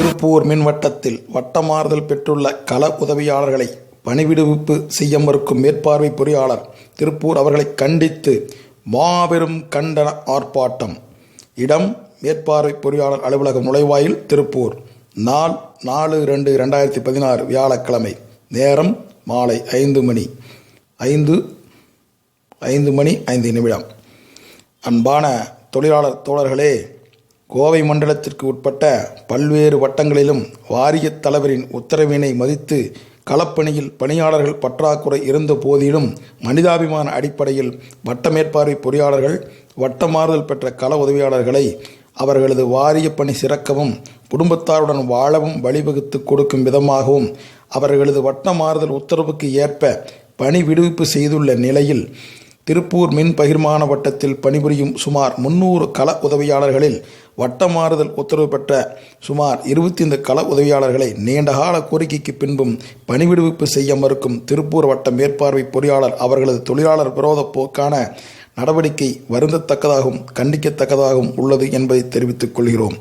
திருப்பூர் மின்வட்டத்தில் வட்டமாறுதல் பெற்றுள்ள கள உதவியாளர்களை பணிவிடுவிப்பு செய்ய மறுக்கும் மேற்பார்வை பொறியாளர் திருப்பூர் அவர்களை கண்டித்து மாபெரும் கண்டன ஆர்ப்பாட்டம். இடம் மேற்பார்வை பொறியாளர் அலுவலகம் நுழைவாயில் திருப்பூர். நாள் நாலு ரெண்டு ரெண்டாயிரத்தி பதினாறு வியாழக்கிழமை. நேரம் மாலை ஐந்து மணி ஐந்து ஐந்து மணி ஐந்து நிமிடம். அன்பான தொழிலாளர் தோழர்களே கோவை மண்டலத்திற்கு உட்பட்ட பல்வேறு வட்டங்களிலும் வாரியத் தலைவரின் உத்தரவினை மதித்து களப்பணியில் பணியாளர்கள் பற்றாக்குறை இருந்த போதிலும் மனிதாபிமான அடிப்படையில் வட்ட மேற்பார்வை பொறியாளர்கள் வட்ட மாறுதல் பெற்ற கள உதவியாளர்களை அவர்களது வாரிய பணி சிறக்கவும் குடும்பத்தாருடன் வாழவும் வழிவகுத்து கொடுக்கும் விதமாகவும் அவர்களது வட்ட மாறுதல் உத்தரவுக்கு ஏற்ப பணி விடுவிப்பு செய்துள்ள நிலையில் திருப்பூர் மின் பகிர்மான வட்டத்தில் பணிபுரியும் சுமார் முன்னூறு கள உதவியாளர்களில் வட்ட மாறுதல் உத்தரவு பெற்ற சுமார் இருபத்தைந்து கள உதவியாளர்களை நீண்டகால கோரிக்கைக்கு பின்பும் பணிவிடுவிப்பு செய்ய மறுக்கும் திருப்பூர் வட்ட மேற்பார்வை பொறியாளர் அவர்களது தொழிலாளர் விரோத போக்கான நடவடிக்கை வருந்தத்தக்கதாகவும் கண்டிக்கத்தக்கதாகவும் உள்ளது என்பதை தெரிவித்துக் கொள்கிறோம்.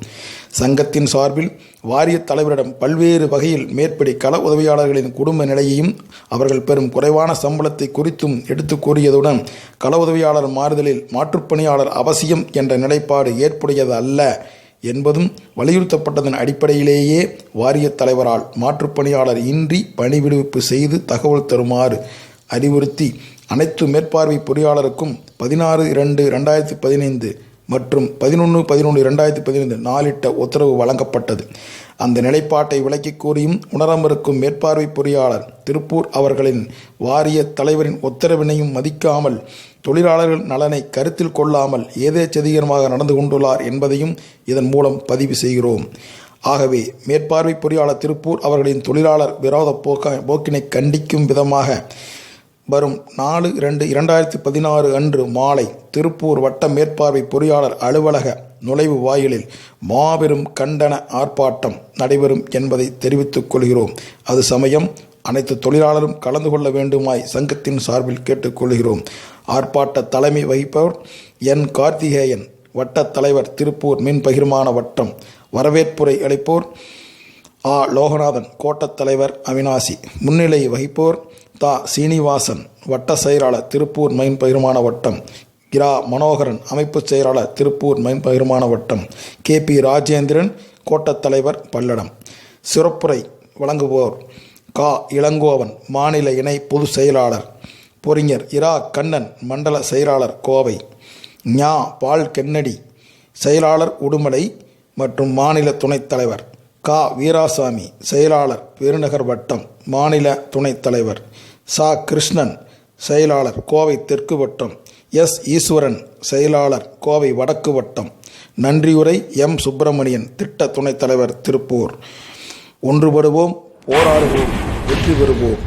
சங்கத்தின் சார்பில் வாரிய தலைவரிடம் பல்வேறு வகையில் மேற்படி கள உதவியாளர்களின் குடும்ப நிலையையும் அவர்கள் பெறும் குறைவான சம்பளத்தை குறித்தும் எடுத்து கூறியதுடன் கள உதவியாளர் மாறுதலில் மாற்றுப்பணியாளர் அவசியம் என்ற நிலைப்பாடு ஏற்புடையது அல்ல என்பதும் வலியுறுத்தப்பட்டதன் அடிப்படையிலேயே வாரிய தலைவரால் மாற்றுப்பணியாளர் இன்றி பணி விடுவிப்பு செய்து தகவல் தருமாறு அறிவுறுத்தி அனைத்து மேற்பார்வை பொறியாளருக்கும் பதினாறு இரண்டு ரெண்டாயிரத்தி பதினைந்து மற்றும் பதினொன்று பதினொன்று ரெண்டாயிரத்தி பதினைந்து நாளிட்ட உத்தரவு வழங்கப்பட்டது. அந்த நிலைப்பாட்டை விளக்கி கூறியும் உணரமிருக்கும் மேற்பார்வை பொறியாளர் திருப்பூர் அவர்களின் வாரிய தலைவரின் உத்தரவினையும் மதிக்காமல் தொழிலாளர்கள் நலனை கருத்தில் கொள்ளாமல் ஏதேச்சதிகரமாக நடந்து கொண்டுள்ளார் என்பதையும் இதன் மூலம் பதிவு செய்கிறோம். ஆகவே மேற்பார்வை பொறியாளர் திருப்பூர் அவர்களின் தொழிலாளர் விரோத போக்க போக்கினை கண்டிக்கும் விதமாக வரும் நாலு இரண்டு இரண்டாயிரத்தி பதினாறு அன்று மாலை திருப்பூர் வட்ட மேற்பார்வை பொறியாளர் அலுவலக நுழைவு வாயிலில் மாபெரும் கண்டன ஆர்ப்பாட்டம் நடைபெறும் என்பதை தெரிவித்துக் கொள்கிறோம். அது சமயம் அனைத்து தொழிலாளரும் கலந்து கொள்ள வேண்டுமாய் சங்கத்தின் சார்பில் கேட்டுக்கொள்கிறோம் ஆர்ப்பாட்ட தலைமை வகிப்பவர் என் கார்த்திகேயன் வட்ட தலைவர் திருப்பூர் மின் பகிர்மான வட்டம். வரவேற்புரை அளிப்போர் ஆ. லோகநாதன் கோட்டத் தலைவர் அவினாசி. முன்னிலை வகிப்போர் தா சீனிவாசன் வட்ட செயலாளர் திருப்பூர் மைன் பகிர்மான வட்டம். இரா மனோகரன் அமைப்பு செயலாளர் திருப்பூர் மைன் பகிர்மான வட்டம். கே பி ராஜேந்திரன் கோட்டத் தலைவர் பல்லடம். சிறப்புரை வழங்குவோர் கா இளங்கோவன் மாநில இணை பொதுச் செயலாளர். பொறிஞர் இரா கண்ணன் மண்டல செயலாளர் கோவை. ஞா பால் கென்னடி செயலாளர் உடுமலை மற்றும் மாநில துணைத் தலைவர். கா வீராசாமி செயலாளர் பெருநகர் வட்டம் மாநில துணைத் தலைவர். சா கிருஷ்ணன் செயலாளர் கோவை தெற்கு வட்டம். எஸ். ஈஸ்வரன் செயலாளர் கோவை வடக்கு வட்டம். நன்றியுரை எம். சுப்பிரமணியன் திட்ட துணைத் தலைவர் திருப்பூர். ஒன்றுபடுவோம் போராடுவோம் வெற்றி பெறுவோம்.